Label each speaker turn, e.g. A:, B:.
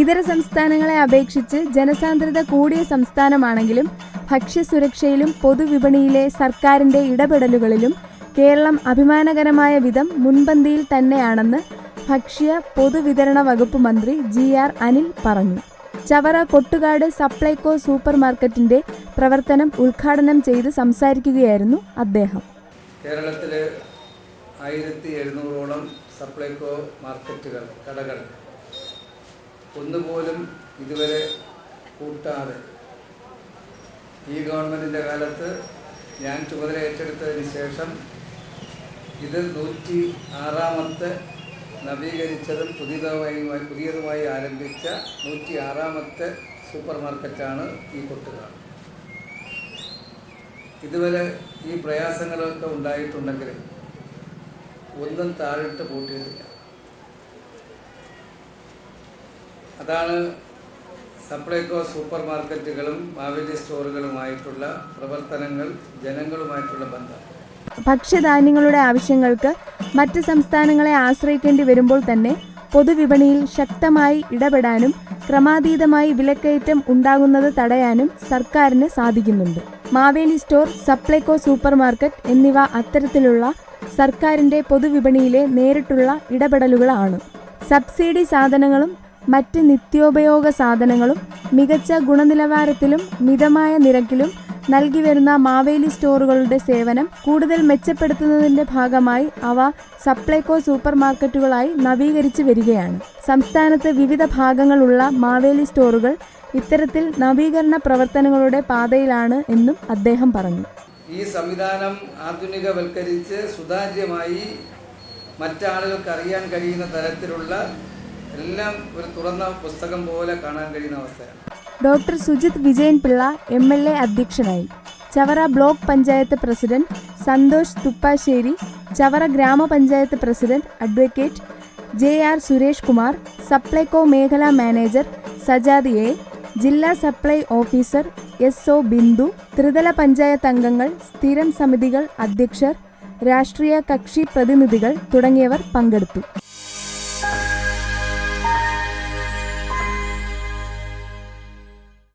A: ഇതര സംസ്ഥാനങ്ങളെ അപേക്ഷിച്ച് ജനസാന്ദ്രത കൂടിയ സംസ്ഥാനമാണെങ്കിലും ഭക്ഷ്യസുരക്ഷയിലും പൊതുവിപണിയിലെ സർക്കാരിന്റെ ഇടപെടലുകളിലും കേരളം അഭിമാനകരമായ വിധം മുൻപന്തിയിൽ തന്നെയാണെന്ന് ഭക്ഷ്യ പൊതുവിതരണ വകുപ്പ് മന്ത്രി ജി ആർ അനിൽ പറഞ്ഞു. ചവറ കൊട്ടുകാട് സപ്ലൈകോ സൂപ്പർ മാർക്കറ്റിന്റെ പ്രവർത്തനം ഉദ്ഘാടനം ചെയ്ത് സംസാരിക്കുകയായിരുന്നു അദ്ദേഹം.
B: കേരളത്തിലെ ആയിരത്തി എഴുന്നൂറോളം സപ്ലൈകോ മാർക്കറ്റുകൾ കടകൾ ഒന്നുപോലും ഇതുവരെ കൂട്ടാതെ. ഈ ഗവൺമെന്റിന്റെ കാലത്ത് ഞാൻ ചുമതല ഏറ്റെടുത്തതിന് ശേഷം ഇത് നൂറ്റി ആറാമത്തെ നവീകരിച്ചതും പുതിയതുമായി പുതിയതുമായി ആരംഭിച്ച നൂറ്റി ആറാമത്തെ സൂപ്പർ മാർക്കറ്റാണ് ഈ കൊട്ടുകാട് ഇതുവരെ ഈ പ്രയാസങ്ങളൊക്കെ ഉണ്ടായിട്ടുണ്ടെങ്കിൽ ഒന്നും താഴിട്ട് പൂട്ടിയിട്ടില്ല. അതാണ് സപ്ലൈകോ സൂപ്പർ മാർക്കറ്റുകളും മാവേലി സ്റ്റോറുകളുമായിട്ടുള്ള പ്രവർത്തനങ്ങൾ ജനങ്ങളുമായിട്ടുള്ള ബന്ധം.
A: ഭക്ഷ്യധാന്യങ്ങളുടെ ആവശ്യങ്ങൾക്ക് മറ്റ് സംസ്ഥാനങ്ങളെ ആശ്രയിക്കേണ്ടി വരുമ്പോൾ തന്നെ പൊതുവിപണിയിൽ ശക്തമായി ഇടപെടാനും ക്രമാതീതമായി വിലക്കയറ്റം ഉണ്ടാകുന്നത് തടയാനും സർക്കാരിന് സാധിക്കുന്നുണ്ട്. Maveli store Supplyco super market എന്നിവ അത്തരത്തിലുള്ള സർക്കാരിന്റെ പൊതുവിപണിയിലെ നേരിട്ടുള്ള ഇടപെടലുകളാണ്. സബ്സിഡി സാധനങ്ങളും മറ്റ് നിത്യോപയോഗ സാധനങ്ങളും മികച്ച ഗുണനിലവാരത്തിലും മിതമായ നിരക്കിലും നൽകി വരുന്ന മാവേലി സ്റ്റോറുകളുടെ സേവനം കൂടുതൽ മെച്ചപ്പെടുത്തുന്നതിന്റെ ഭാഗമായി അവ സപ്ലൈകോ സൂപ്പർ മാർക്കറ്റുകളായി നവീകരിച്ചു വരികയാണ്. സംസ്ഥാനത്ത് വിവിധ ഭാഗങ്ങളുള്ള മാവേലി സ്റ്റോറുകൾ ഇത്തരത്തിൽ നവീകരണ പ്രവർത്തനങ്ങളുടെ പാതയിലാണ് എന്നും അദ്ദേഹം പറഞ്ഞു.
B: ഈ സംവിധാനം ആധുനികവൽക്കരിച്ച് സുതാര്യമായി മറ്റാളുകൾക്ക് അറിയാൻ കഴിയുന്ന തരത്തിലുള്ള എല്ലാം ഒരു തുറന്ന പുസ്തകം പോലെ കാണാൻ കഴിയുന്ന അവസ്ഥയാണ്.
A: Doctor Sujith Vijayan Pillai M L A അധ്യക്ഷനായി. ചവറ ബ്ലോക്ക് പഞ്ചായത്ത് പ്രസിഡന്റ് സന്തോഷ് തുപ്പാശ്ശേരി ചവറ ഗ്രാമപഞ്ചായത്ത് president advocate J R Suresh Kumar Supplyco മേഖലാ മാനേജർ സജാദ് എ ജില്ലാ supply officer S O Bindu ത്രിതല പഞ്ചായത്ത് അംഗങ്ങൾ സ്ഥിരം സമിതികൾ അധ്യക്ഷർ രാഷ്ട്രീയ കക്ഷി പ്രതിനിധികൾ തുടങ്ങിയവർ പങ്കെടുത്തു.